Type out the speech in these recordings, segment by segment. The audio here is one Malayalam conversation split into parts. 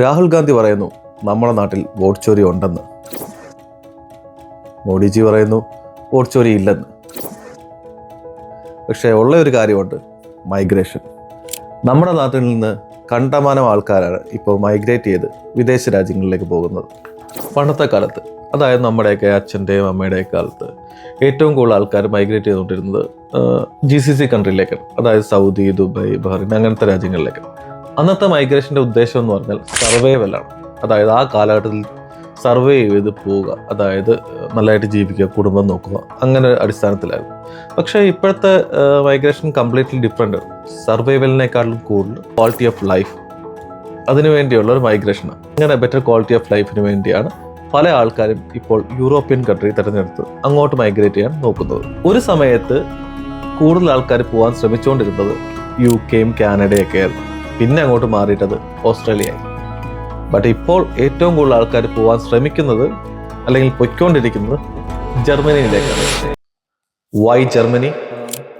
രാഹുൽ ഗാന്ധി പറയുന്നു നമ്മുടെ നാട്ടിൽ വോട്ട് ചോരി ഉണ്ടെന്ന്. മോഡിജി പറയുന്നു വോട്ട് ചോരി ഇല്ലെന്ന്. പക്ഷേ ഉള്ള ഒരു കാര്യമുണ്ട് മൈഗ്രേഷൻ. നമ്മുടെ നാട്ടിൽ നിന്ന് കണ്ടമാനം ആൾക്കാരാണ് ഇപ്പോൾ മൈഗ്രേറ്റ് ചെയ്ത് വിദേശ രാജ്യങ്ങളിലേക്ക് പോകുന്നത്. പണ്ടത്തെ കാലത്ത് അതായത് നമ്മുടെയൊക്കെ അച്ഛന്റെയും അമ്മയുടെയും കാലത്ത് ഏറ്റവും കൂടുതൽ ആൾക്കാർ മൈഗ്രേറ്റ് ചെയ്തുകൊണ്ടിരുന്നത് ജി സി സി കൺട്രിയിലേക്കാണ് അതായത് സൗദി ദുബായ് ബഹ്റിൻ അങ്ങനത്തെ രാജ്യങ്ങളിലേക്ക് അന്നത്തെ മൈഗ്രേഷന്റെ ഉദ്ദേശം എന്ന് പറഞ്ഞാൽ സർവൈവലാണ് അതായത് ആ കാലഘട്ടത്തിൽ സർവേ ചെയ്ത് പോവുക. അതായത് നല്ലതായിട്ട് ജീവിക്കുക കുടുംബം നോക്കുക. അങ്ങനെ അടിസ്ഥാനത്തിലായിരുന്നു. പക്ഷേ ഇപ്പോഴത്തെ മൈഗ്രേഷൻ കംപ്ലീറ്റ്ലി ഡിഫറെന്റ് സർവൈവലിനേക്കാളും കൂടുതൽ ക്വാളിറ്റി ഓഫ് ലൈഫ് അതിനു വേണ്ടിയുള്ള ഒരു മൈഗ്രേഷനാണ്. അങ്ങനെ ബെറ്റർ ക്വാളിറ്റി ഓഫ് ലൈഫിന് വേണ്ടിയാണ് പല ആൾക്കാരും ഇപ്പോൾ യൂറോപ്യൻ കൺട്രി തിരഞ്ഞെടുത്ത് അങ്ങോട്ട് മൈഗ്രേറ്റ് ചെയ്യാൻ നോക്കുന്നത്. ഒരു സമയത്ത് കൂടുതൽ ആൾക്കാർ പോകാൻ ശ്രമിച്ചുകൊണ്ടിരുന്നത് യു കെയും കാനഡയൊക്കെ ആയിരുന്നു പിന്നെ അങ്ങോട്ട് മാറിയിട്ടത് ഓസ്ട്രേലിയയായി. ബട്ട് ഇപ്പോൾ ഏറ്റവും കൂടുതൽ ആൾക്കാർ പോകാൻ ശ്രമിക്കുന്നത് അല്ലെങ്കിൽ പൊയ്ക്കൊണ്ടിരിക്കുന്നത് ജർമ്മനിയിലേക്കാണ്. Why Germany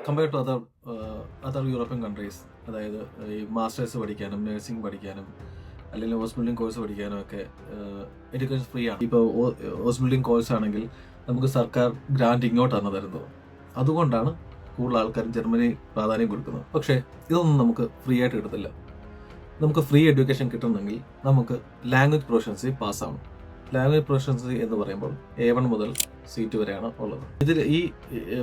compare to other other European countries അതായത് ഈ മാസ്റ്റേഴ്സ് പഠിക്കാനും നഴ്സിംഗ് പഠിക്കാനും അല്ലെങ്കിൽ ഹോസ് ബിൽഡിംഗ് കോഴ്സ് പഠിക്കാനും ഒക്കെ എഡ്യൂക്കേഷൻ ഫ്രീ ആണ്. ഇപ്പോൾ ഹോസ് ബിൽഡിംഗ് കോഴ്സ് ആണെങ്കിൽ നമുക്ക് സർക്കാർ ഗ്രാൻഡ് ഇങ്ങോട്ടാണ് തരുന്നത്. അതുകൊണ്ടാണ് കൂടുതൽ ആൾക്കാർ ജർമ്മനി പ്രാധാന്യം കൊടുക്കുന്നത്. പക്ഷേ ഇതൊന്നും നമുക്ക് ഫ്രീ ആയിട്ട് കിട്ടത്തില്ല. നമുക്ക് ഫ്രീ എഡ്യൂക്കേഷൻ കിട്ടണമെങ്കിൽ നമുക്ക് ലാംഗ്വേജ് പ്രൊഫഷൻസി പാസ്സാവണം ലാംഗ്വേജ് പ്രൊഫഷൻസി എന്ന് പറയുമ്പോൾ എ വൺ മുതൽ സി ടു വരെയാണ് ഉള്ളത്. ഇതിൽ ഈ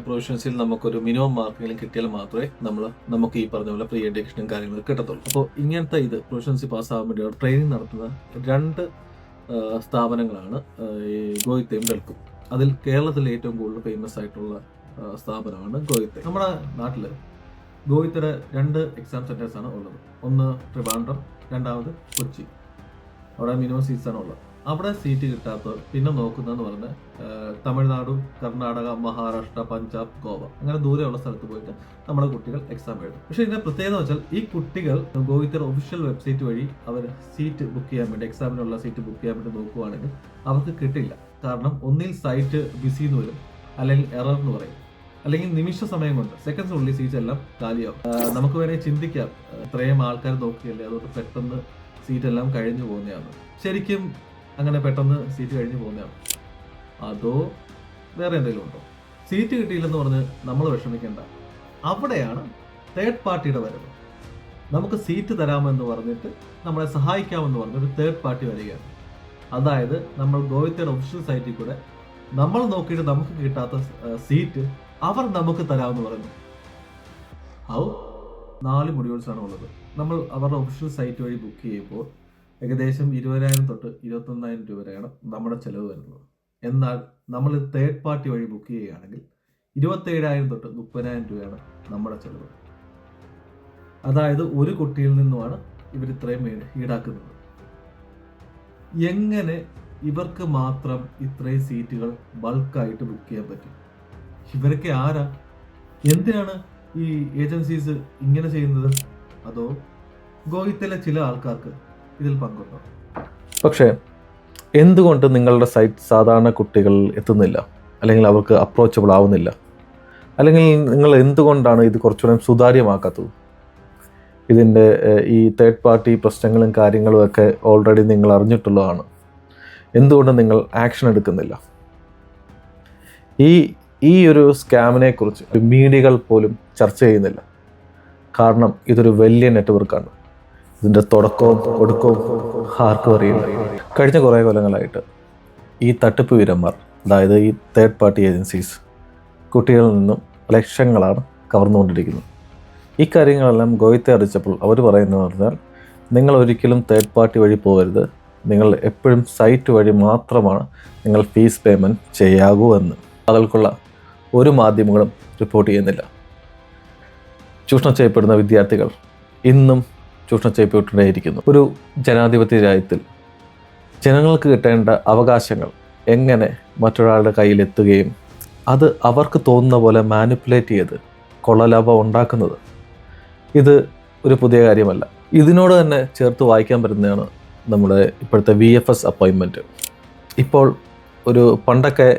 പ്രൊഫഷൻസിൽ നമുക്കൊരു മിനിമം മാർക്കെങ്കിലും കിട്ടിയാൽ മാത്രമേ നമ്മൾ നമുക്ക് ഈ പറഞ്ഞ പോലെ ഫ്രീ എഡ്യൂക്കേഷനും കാര്യങ്ങളും കിട്ടത്തുള്ളൂ. അപ്പോൾ ഇങ്ങനത്തെ ഇത് പ്രൊഫഷൻസി പാസ്സാവാൻ വേണ്ടി ട്രെയിനിങ് നടത്തുന്ന രണ്ട് സ്ഥാപനങ്ങളാണ് ഈ ഗോയിത്തയും ഡൽക്കും. അതിൽ കേരളത്തിൽ ഏറ്റവും കൂടുതൽ ഫേമസ് ആയിട്ടുള്ള സ്ഥാപനമാണ് ഗോയിത്തെ. നമ്മുടെ നാട്ടിൽ ഗോയിത്തയുടെ രണ്ട് എക്സാം സെന്റേഴ്സ് ആണ് ഉള്ളത്. ഒന്ന് ട്രിവാൻഡ്രം രണ്ടാമത് കൊച്ചി. അവിടെ മിനിമം സീറ്റ്സ് ആണ് ഉള്ളത്. അവിടെ സീറ്റ് കിട്ടാത്തവർ പിന്നെ നോക്കുന്നതെന്ന് പറഞ്ഞാൽ തമിഴ്നാടു കർണാടക മഹാരാഷ്ട്ര പഞ്ചാബ് ഗോവ അങ്ങനെ ദൂരെയുള്ള സ്ഥലത്ത് പോയിട്ട് നമ്മുടെ കുട്ടികൾ എക്സാം എഴുതും. പക്ഷേ ഇതിന്റെ പ്രത്യേകത വെച്ചാൽ ഈ കുട്ടികൾ ഗോവിത്തർ ഒഫീഷ്യൽ വെബ്സൈറ്റ് വഴി അവർ സീറ്റ് ബുക്ക് ചെയ്യാൻ വേണ്ടി എക്സാമിനുള്ള സീറ്റ് ബുക്ക് ചെയ്യാൻ വേണ്ടി നോക്കുവാണെങ്കിൽ അവർക്ക് കിട്ടില്ല. കാരണം ഒന്നിൽ സൈറ്റ് ബിസി എന്ന് വരും അല്ലെങ്കിൽ എറർ എന്ന് പറയും. അല്ലെങ്കിൽ നിമിഷ സമയം കൊണ്ട് സീറ്റ് എല്ലാം കാലിയാവും. നമുക്ക് വേണമെങ്കിൽ ചിന്തിക്കാം ഇത്രയും ആൾക്കാർ നോക്കിയല്ലേ അതുകൊണ്ട് പെട്ടെന്ന് സീറ്റ് എല്ലാം കഴിഞ്ഞു പോകുന്നതാണ്. ശരിക്കും അങ്ങനെ പെട്ടെന്ന് സീറ്റ് കഴിഞ്ഞു പോകുന്നതാണ്. അതോ വേറെ എന്തെങ്കിലും ഉണ്ടോ? സീറ്റ് കിട്ടിയില്ലെന്ന് പറഞ്ഞ് നമ്മൾ വിഷമിക്കേണ്ട. അവിടെയാണ് തേർഡ് പാർട്ടിയുടെ വരവ്. നമുക്ക് സീറ്റ് തരാമെന്ന് പറഞ്ഞിട്ട് നമ്മളെ സഹായിക്കാമെന്ന് പറഞ്ഞ ഒരു തേർഡ് പാർട്ടി വരികയാണ്. അതായത് നമ്മൾ ഗോവിത്തയുടെ ഒഫീഷ്യൽ സൈറ്റിൽ കൂടെ നമ്മൾ നോക്കിയിട്ട് നമുക്ക് കിട്ടാത്ത സീറ്റ് അവർ നമുക്ക് തരാമെന്ന് പറഞ്ഞു ഔ നാല് മൊഡ്യൂൾസാണ് ഉള്ളത് നമ്മൾ അവരുടെ ഒഫീഷ്യൽ സൈറ്റ് വഴി ബുക്ക് ചെയ്യുമ്പോൾ ഏകദേശം ഇരുപതിനായിരം തൊട്ട് ഇരുപത്തൊന്നായിരം രൂപ വരെയാണ് നമ്മുടെ ചിലവ് വരുന്നത്. എന്നാൽ നമ്മൾ തേർഡ് പാർട്ടി വഴി ബുക്ക് ചെയ്യുകയാണെങ്കിൽ ഇരുപത്തേഴായിരം തൊട്ട് മുപ്പതിനായിരം രൂപയാണ് നമ്മുടെ ചിലവ്. അതായത് ഒരു കുട്ടിയിൽ നിന്നുമാണ് ഇവർ ഇത്രയും ഈട് ഈടാക്കുന്നത്. എങ്ങനെ ഇവർക്ക് മാത്രം ഇത്രയും സീറ്റുകൾ ബൾക്കായിട്ട് ബുക്ക് ചെയ്യാൻ പറ്റും? ഇവരൊക്കെ ആരാ? എന്തിനാണ് ഈ ഏജൻസീസ് ഇങ്ങനെ ചെയ്യുന്നത്? അതോ ഗോഹിത്തിലെ ചില ആൾക്കാർക്ക് ഇതിൽ പങ്കുണ്ടോ? പക്ഷേ എന്തുകൊണ്ട് നിങ്ങളുടെ സൈറ്റ് സാധാരണ കുട്ടികൾ എത്തുന്നില്ല? അല്ലെങ്കിൽ അവർക്ക് അപ്രോച്ചബിൾ ആവുന്നില്ല? അല്ലെങ്കിൽ നിങ്ങൾ എന്തുകൊണ്ടാണ് ഇത് കുറച്ചുകൂടെ സുതാര്യമാക്കാത്തത്? ഇതിന്റെ ഈ തേർഡ് പാർട്ടി പ്രശ്നങ്ങളും കാര്യങ്ങളും ഒക്കെ ഓൾറെഡി നിങ്ങൾ അറിഞ്ഞിട്ടുള്ളതാണ്. എന്തുകൊണ്ട് നിങ്ങൾ ആക്ഷൻ എടുക്കുന്നില്ല? ഈ ഈ ഒരു സ്കാമിനെ കുറിച്ച് മീഡിയകൾ പോലും ചർച്ച ചെയ്യുന്നില്ല. കാരണം ഇതൊരു വലിയ നെറ്റ്വർക്കാണ് ഇതിന്റെ തുടക്കവും ഒടുക്കവും ആർക്കും അറിയില്ല. കഴിഞ്ഞ കുറേ കൊല്ലങ്ങളായിട്ട് ഈ തട്ടിപ്പ് വീരന്മാർ അതായത് ഈ തേർഡ് പാർട്ടി ഏജൻസീസ് കുട്ടികളിൽ നിന്നും ലക്ഷങ്ങളാണ് കവർന്നുകൊണ്ടിരിക്കുന്നത്. ഈ കാര്യങ്ങളെല്ലാം ഗോയത്തെ അറിയിച്ചപ്പോൾ അവർ പറയുന്നത് പറഞ്ഞാൽ നിങ്ങൾ ഒരിക്കലും തേർഡ് പാർട്ടി വഴി പോകരുത്. നിങ്ങൾ എപ്പോഴും സൈറ്റ് വഴി മാത്രമാണ് നിങ്ങൾ ഫീസ് പേയ്മെന്റ് ചെയ്യാകൂ എന്ന്. അതിൽക്കുള്ള ഒരു മാധ്യമങ്ങളും റിപ്പോർട്ട് ചെയ്യുന്നില്ല. ചൂഷണം ചെയ്യപ്പെടുന്ന വിദ്യാർത്ഥികൾ ഇന്നും ചൂഷണം ചെയ്യപ്പെട്ടുകൊണ്ടേയിരിക്കുന്നു. ഒരു ജനാധിപത്യ രാജ്യത്തിൽ ജനങ്ങൾക്ക് കിട്ടേണ്ട അവകാശങ്ങൾ എങ്ങനെ മറ്റൊരാളുടെ കയ്യിലെത്തുകയും അത് അവർക്ക് തോന്നുന്ന പോലെ മാനിപ്പുലേറ്റ് ചെയ്ത് കൊള്ളലാഭം ഉണ്ടാക്കുന്നത്? ഇത് ഒരു പുതിയ കാര്യമല്ല. ഇതിനോട് തന്നെ ചേർത്ത് വായിക്കാൻ പറ്റുന്നതാണ് നമ്മുടെ ഇപ്പോഴത്തെ വി എഫ് എസ് അപ്പോയിൻമെന്റ് ഇപ്പോൾ ഒരു പണ്ടൊക്കെ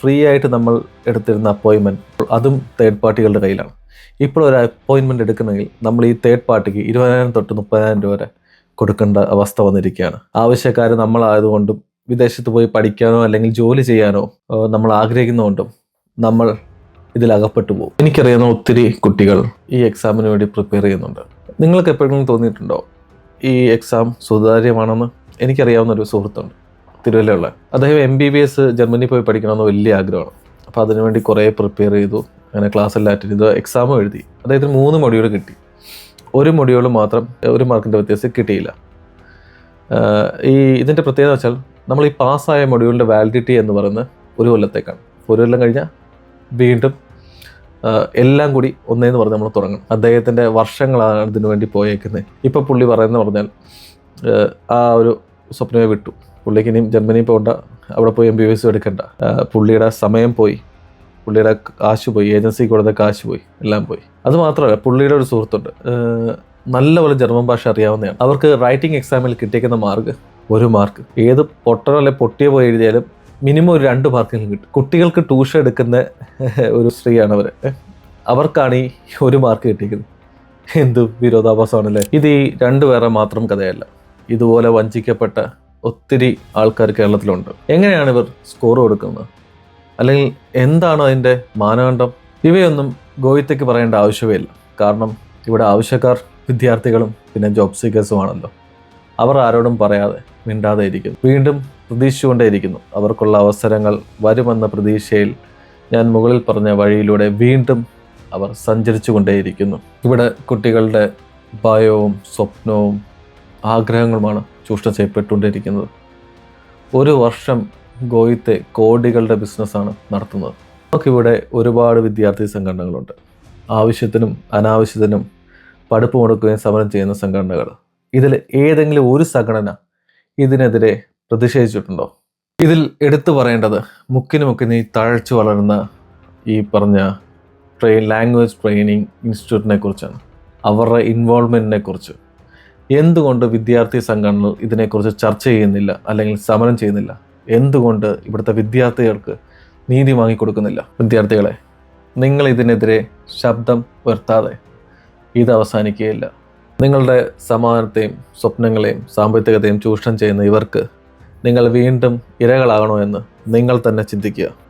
ഫ്രീ ആയിട്ട് നമ്മൾ എടുത്തിരുന്ന അപ്പോയിൻമെന്റ് അതും തേർഡ് പാർട്ടികളുടെ കയ്യിലാണ്. ഇപ്പോൾ ഒരു അപ്പോയിൻമെന്റ് എടുക്കണമെങ്കിൽ നമ്മൾ ഈ തേർഡ് പാർട്ടിക്ക് ഇരുപതിനായിരം തൊട്ട് മുപ്പതിനായിരം രൂപ വരെ കൊടുക്കേണ്ട അവസ്ഥ വന്നിരിക്കുകയാണ്. ആവശ്യക്കാർ നമ്മളായതുകൊണ്ടും വിദേശത്ത് പോയി പഠിക്കാനോ അല്ലെങ്കിൽ ജോലി ചെയ്യാനോ നമ്മൾ ആഗ്രഹിക്കുന്നതുകൊണ്ടും നമ്മൾ ഇതിലകപ്പെട്ടു പോകും. എനിക്കറിയാവുന്ന ഒത്തിരി കുട്ടികൾ ഈ എക്സാമിന് വേണ്ടി പ്രിപ്പയർ ചെയ്യുന്നുണ്ട്. നിങ്ങൾക്ക് എപ്പോഴെങ്കിലും തോന്നിയിട്ടുണ്ടോ ഈ എക്സാം സുതാര്യമാണെന്ന്? എനിക്കറിയാവുന്ന ഒരു സുഹൃത്തുണ്ട്. തിരുവല്ലയുള്ള അദ്ദേഹം M B B S Germany പോയി പഠിക്കണമെന്ന് വലിയ ആഗ്രഹമാണ്. അപ്പോൾ അതിനുവേണ്ടി കുറേ പ്രിപ്പയർ ചെയ്തു. അങ്ങനെ ക്ലാസ് എല്ലാം അറ്റൻഡ് ചെയ്തു. എക്സാമും എഴുതി. അദ്ദേഹത്തിന് മൂന്ന് മൊഡ്യൂൾ കിട്ടി. ഒരു മൊഡ്യൂൾ മാത്രം ഒരു മാർക്കിന്റെ വ്യത്യാസം കിട്ടിയില്ല. ഈ ഇതിന്റെ പ്രത്യേകത വെച്ചാൽ നമ്മൾ ഈ പാസ്സായ മൊഡ്യൂളിന്റെ വാലിഡിറ്റി എന്ന് പറയുന്നത് ഒരു കൊല്ലത്തേക്കാണ്. ഒരു കൊല്ലം കഴിഞ്ഞാൽ വീണ്ടും എല്ലാം കൂടി ഒന്നേന്ന് പറഞ്ഞ് നമ്മൾ തുടങ്ങണം. അദ്ദേഹത്തിന്റെ വർഷങ്ങളാണ് ഇതിനു വേണ്ടി പോയേക്കുന്നത്. ഇപ്പോൾ പുള്ളി പറയുന്നത് പറഞ്ഞാൽ ആ ഒരു സ്വപ്നമേ വിട്ടു. പുള്ളിക്ക് ഇനിയും ജർമ്മനി പോകണ്ട അവിടെ പോയി എം ബി ബി എസ് എടുക്കണ്ട. പുള്ളിയുടെ സമയം പോയി. പുള്ളിയുടെ കാശ് പോയി. ഏജൻസിക്ക് കൊടുത്ത കാശ് പോയി. എല്ലാം പോയി. അത് മാത്രമല്ല പുള്ളിയുടെ ഒരു സുഹൃത്തുണ്ട്. നല്ലപോലെ ജർമ്മൻ ഭാഷ അറിയാവുന്നതാണ് അവർക്ക് റൈറ്റിംഗ് എക്സാമിൽ കിട്ടിയേക്കുന്ന മാർക്ക് ഒരു മാർക്ക് ഏത് പൊട്ടനോ അല്ലെ പൊട്ടിയ പോയി എഴുതിയാലും മിനിമം ഒരു രണ്ട് മാർക്കെങ്കിലും കിട്ടും. കുട്ടികൾക്ക് ട്യൂഷൻ എടുക്കുന്ന ഒരു സ്ത്രീയാണ് അവർ അവർക്കാണ് ഈ ഒരു മാർക്ക് കിട്ടിയിരിക്കുന്നത് എന്ത് വിരോധാഭാസമാണല്ലേ? ഇത് ഈ രണ്ടുപേരെ മാത്രം കഥയല്ല. ഇതുപോലെ വഞ്ചിക്കപ്പെട്ട ഒത്തിരി ആൾക്കാർ കേരളത്തിലുണ്ട്. എങ്ങനെയാണ് ഇവർ സ്കോർ കൊടുക്കുന്നത്? അല്ലെങ്കിൽ എന്താണ് അതിന്റെ മാനദണ്ഡം? ഇവയൊന്നും ഗോയിത്തയ്ക്ക് പറയേണ്ട ആവശ്യമേ ഇല്ല. കാരണം ഇവിടെ ആവശ്യക്കാർ വിദ്യാർത്ഥികളും പിന്നെ ജോബ് സീക്കേഴ്സുമാണല്ലോ അവർ ആരോടും പറയാതെ മിണ്ടാതെ ഇരിക്കുന്നു. വീണ്ടും പ്രതീക്ഷിച്ചുകൊണ്ടേയിരിക്കുന്നു. അവർക്കുള്ള അവസരങ്ങൾ വരുമെന്ന പ്രതീക്ഷയിൽ ഞാൻ മുകളിൽ പറഞ്ഞ വഴിയിലൂടെ വീണ്ടും അവർ സഞ്ചരിച്ചു കൊണ്ടേയിരിക്കുന്നു ഇവിടെ കുട്ടികളുടെ ഭയവും സ്വപ്നവും ആഗ്രഹങ്ങളുമാണ് ചൂഷണം ചെയ്യപ്പെട്ടുകൊണ്ടിരിക്കുന്നത്. ഒരു വർഷം ഗോയിത്തെ കോടികളുടെ ബിസിനസ്സാണ് നടത്തുന്നത്. നമുക്കിവിടെ ഒരുപാട് വിദ്യാർത്ഥി സംഘടനകളുണ്ട്. ആവശ്യത്തിനും അനാവശ്യത്തിനും പഠിപ്പ് മുടക്കുകയും സമരം ചെയ്യുന്ന സംഘടനകൾ. ഇതിൽ ഏതെങ്കിലും ഒരു സംഘടന ഇതിനെതിരെ പ്രതിഷേധിച്ചിട്ടുണ്ടോ? ഇതിൽ എടുത്തു പറയേണ്ടത് മുക്കിന് മുക്കിന് ഈ തഴച്ചു വളരുന്ന ഈ പറഞ്ഞ ട്രെയിൻ ലാംഗ്വേജ് ട്രെയിനിങ് ഇൻസ്റ്റിറ്റ്യൂട്ടിനെ കുറിച്ചാണ്. അവരുടെ ഇൻവോൾവ്മെന്റിനെ കുറിച്ച്. എന്തുകൊണ്ട് വിദ്യാർത്ഥി സംഘടനകൾ ഇതിനെക്കുറിച്ച് ചർച്ച ചെയ്യുന്നില്ല അല്ലെങ്കിൽ സമരം ചെയ്യുന്നില്ല? എന്തുകൊണ്ട് ഇവിടുത്തെ വിദ്യാർത്ഥികൾക്ക് നീതി വാങ്ങിക്കൊടുക്കുന്നില്ല? വിദ്യാർത്ഥികളെ നിങ്ങൾ ഇതിനെതിരെ ശബ്ദം ഉയർത്താതെ ഇത് അവസാനിക്കുകയില്ല. നിങ്ങളുടെ സമാധാനത്തെയും സ്വപ്നങ്ങളെയും സാമ്പത്തികതയും ചൂഷണം ചെയ്യുന്ന ഇവർക്ക് നിങ്ങൾ വീണ്ടും ഇരകളാകണോ എന്ന് നിങ്ങൾ തന്നെ ചിന്തിക്കുക.